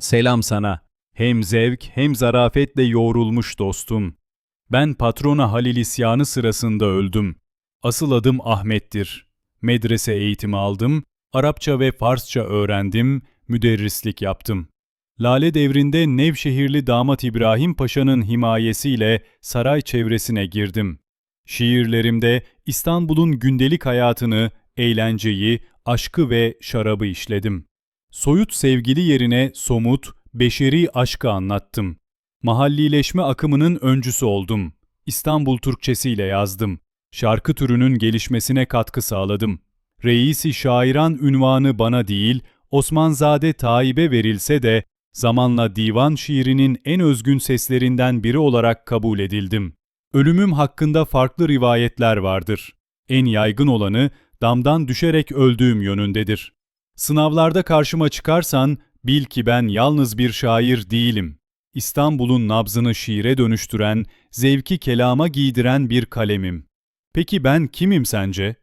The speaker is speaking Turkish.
Selam sana. Hem zevk hem zarafetle yoğrulmuş dostum. Ben patrona Halil isyanı sırasında öldüm. Asıl adım Ahmet'tir. Medrese eğitimi aldım, Arapça ve Farsça öğrendim, müderrislik yaptım. Lale devrinde Nevşehirli damat İbrahim Paşa'nın himayesiyle saray çevresine girdim. Şiirlerimde İstanbul'un gündelik hayatını, eğlenceyi, aşkı ve şarabı işledim. Soyut sevgili yerine somut, beşeri aşkı anlattım. Mahallileşme akımının öncüsü oldum. İstanbul Türkçesiyle yazdım. Şarkı türünün gelişmesine katkı sağladım. Reisi şairan ünvanı bana değil, Osmanzade Taib'e verilse de zamanla divan şiirinin en özgün seslerinden biri olarak kabul edildim. Ölümüm hakkında farklı rivayetler vardır. En yaygın olanı damdan düşerek öldüğüm yönündedir. Sınavlarda karşıma çıkarsan bil ki ben yalnız bir şair değilim. İstanbul'un nabzını şiire dönüştüren, zevki kelama giydiren bir kalemim. Peki ben kimim sence?